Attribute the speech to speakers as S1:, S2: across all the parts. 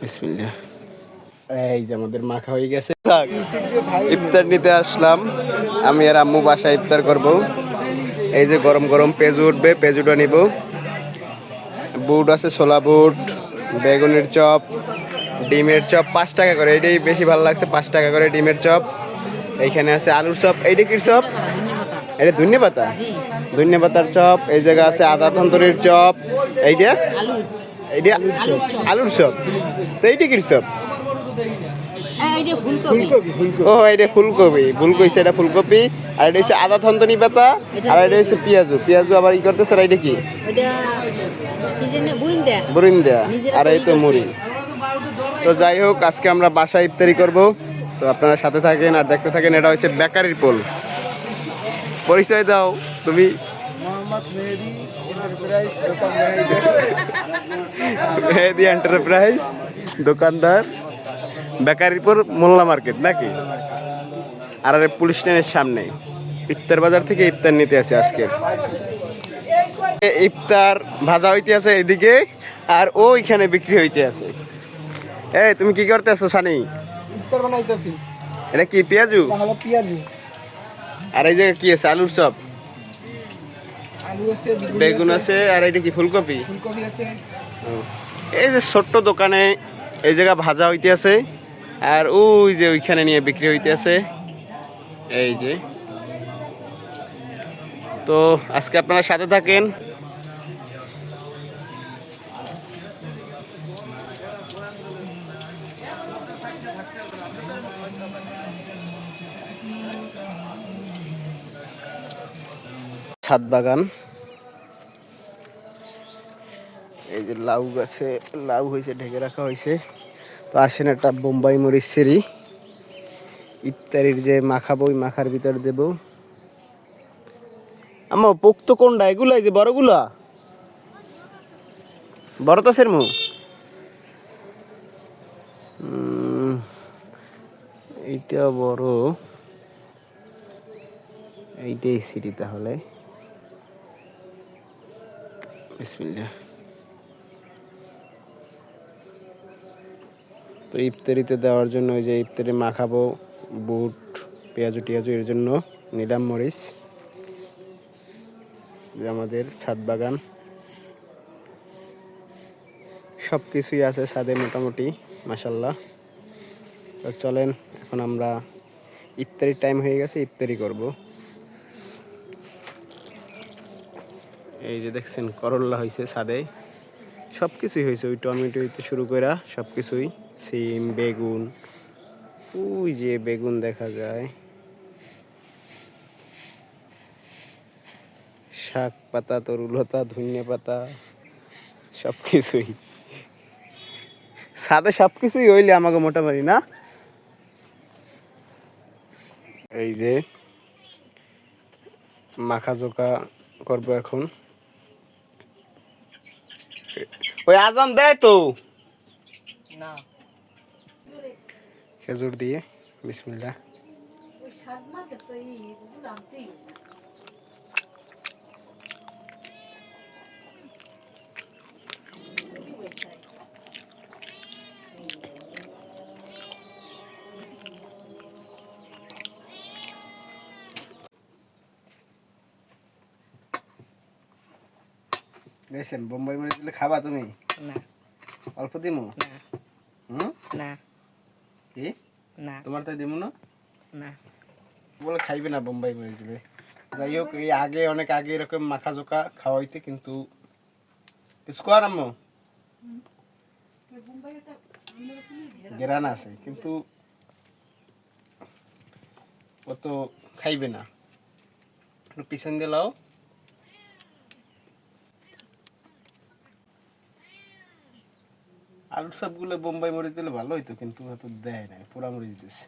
S1: বিসমিল্লাহ। এই যে আমাদের মাখা হয়ে গেছে। ইফতার নিতে আসলাম। আমি আর আম্মু বাসায় ইফতার করব। এই যে গরম গরম পেঁজু উঠবে পেঁজুটা নিব। বুট আছে ছোলা বুট বেগুনের চপ ডিমের চপ পাঁচ টাকা করে। এটাই বেশি ভালো লাগছে পাঁচ টাকা করে ডিমের চপ। এইখানে আছে আলুর চপ। এইটা কি চপ? এটা ধন্যে পাতা? চপ। এই জায়গা আছে আদা তন্তরের চপ। এইটা? এইটা আলুর চপ। তো এইটা কি চপ?
S2: এই যে ফুলকপি।
S1: ও এটা ফুলকপি। ভুল কইছে এটা ফুলকপি। আর এটা হচ্ছে আদা থন্তনি পাতা। আর এটা হচ্ছে পেঁয়াজু। পেঁয়াজু আবার ই করতেছে আর এটা কি বরিন্দা আর এই তো মুড়ি। তো যাই হোক আজকে আমরা বাসায় ইফতারি করব। তো আপনারা সাথে থাকেন আর দেখতে থাকেন এটা হচ্ছে বেকারির পোল। পরিচয় দাও তুমি। মেহেদি এন্টারপ্রাইজ দোকানদার বেকারির পর মোল্লা মার্কেট নাকি? আর আরে পুলিশ স্টেশনের সামনে ইফতার বাজার থেকে ইফতার নিতে আসে আজকে। ইফতার ভাজা হইতে আছে এদিকে আর ওইখানে বিক্রি হইতে আছে। এই তুমি কি করতে আছো সানি
S3: বানাইতেছি।
S1: এটা কি পেঁয়াজু?
S3: পেঁয়াজু।
S1: আর এই জায়গায় কি আছে আলুর চপ?
S3: আছে
S1: বেগুন আছে। আর এটা কি ফুলকপি?
S3: ফুলকপি আছে।
S1: এই যে ছোট্ট দোকানে এই জায়গা ভাজা হইতে আছে আর ওই যে ওইখানে নিয়ে বিক্রি হইতে আছে। এই যে। তো আজকে আপনারা সাথে থাকেন। ছাদ বাগান। এই যে লাউ গাছে, লাউ হয়েছে, ঢেকে রাখা হয়েছে। তো আসেন একটা বোম্বাই মরিচ সেরি ইফতারির যে মাখাবো ওই মাখার ভিতর দেব। আমা পোক্ত কোনটা এগুলা এই যে বড়গুলা। বড় তো সেরমু। এইটা বড়। এইটাই সিঁড়ি তাহলে। বিসমিল্লাহ। তো ইফতারিতে দেওয়ার জন্য ওই যে ইফতারি মাখাবো, বুট, পেঁয়াজু টিয়াজু, এর জন্য নিলাম মরিচ। যে আমাদের ছাদ বাগান। সব কিছুই আছে ছাদে মোটামুটি মাসাল্লাহ তো চলেন, এখন আমরা ইফতারির টাইম হয়ে গেছে, ইফতারি করব। এই যে দেখছেন করল্লা হয়েছে ছাদে। সব কিছুই হয়েছে ওই টমেটো হইতে শুরু করে সব কিছুই সিম, বেগুন, ওই যে বেগুন দেখা যায়। শাক পাতা, তরুলতা, ধনিয়া পাতা সব কিছুই সাদে সব কিছুই হইলে আমাকে মোটামুটি, না? এই যে মাখা জোকা করব এখন। ওই আজান দেয় তো?
S3: না।
S1: খেজুর দিয়ে বিসমিল্লা বোম্বাই মরিচ দিলে খাবা তুমি?
S2: না।
S1: অল্প দিমু?
S2: না।
S1: হুম?
S2: না।
S1: কি?
S2: না।
S1: তোমার তাই দিমু না?
S2: না।
S1: বলে খাইবে না বোম্বাই মরিচ দিলে যাই হোক এই আগে অনেক আগে এরকম মাখা জোকা খাওয়াইতে কিন্তু কিছু কর আম্মু। গেরান আছে কিন্তু ও তো খাইবে না। পিছন দিয়ে আলুর সবগুলো বোম্বাই মরিচ দিলে ভালো হইতো কিন্তু হয়তো দেয় না পোড়া মরিচ দিছে।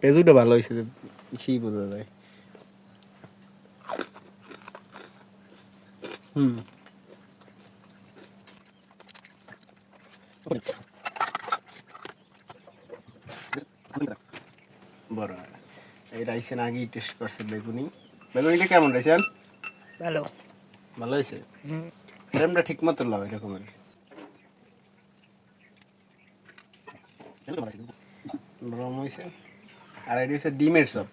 S1: পেজুটা ভালো হয়েছে সেই বোঝা যায়। হুম। বড়। এই রাইসেন আগেই টেস্ট করছে বেগুনি। বেগুনিটা কেমন রাইসেন
S3: ভালো।
S1: ভালো হয়েছে? ফ্রেমটা ঠিক মতো নরম হয়েছে। আর এটি হচ্ছে ডিমের চপ।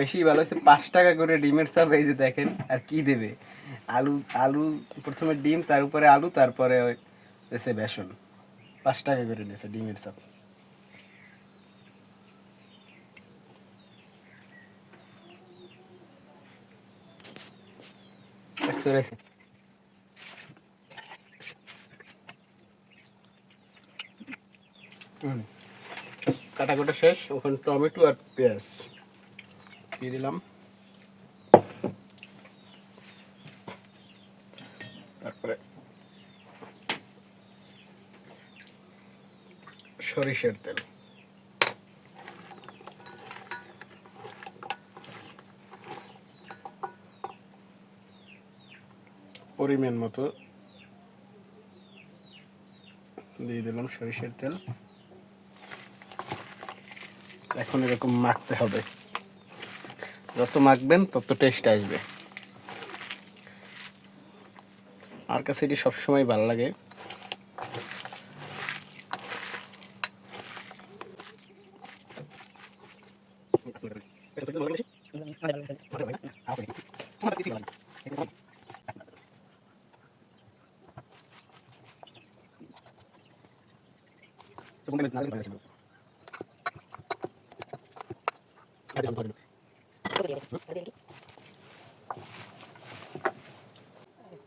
S1: বেশি ভালো হয়েছে পাঁচ টাকা করে ডিমের চপ এই যে দেখেন আর কি দেবে? আলু আলু প্রথমে ডিম তার উপরে আলু তারপরে ওই এসে বেসন। পাঁচ টাকা করে দিয়েছে ডিমের চপ। হুম। কাটাকুটা শেষ ওখানে টমেটো আর পেঁয়াজ দিয়ে দিলাম। তারপরে সরিষার তেল। পরিমাণ মতো দিয়ে দিলাম সরিষার তেল। এখন এরকম মাখতে হবে। যত মাখবেন তত টেস্ট আসবে। আমার কাছে এটি সবসময় ভালো লাগে।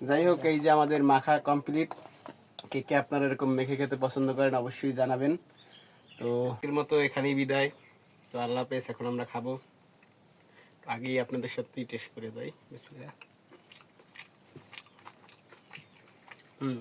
S1: যাই হোক, এই যে আমাদের মাখা কমপ্লিট কে কে আপনারা এরকম মেখে খেতে পছন্দ করেন অবশ্যই জানাবেন। তো এর মতো এখানেই বিদায়। তো আল্লাহ হাফেজ, এখন আমরা খাব। আগেই আপনাদের সাথেই টেস্ট করে যাই। হুম।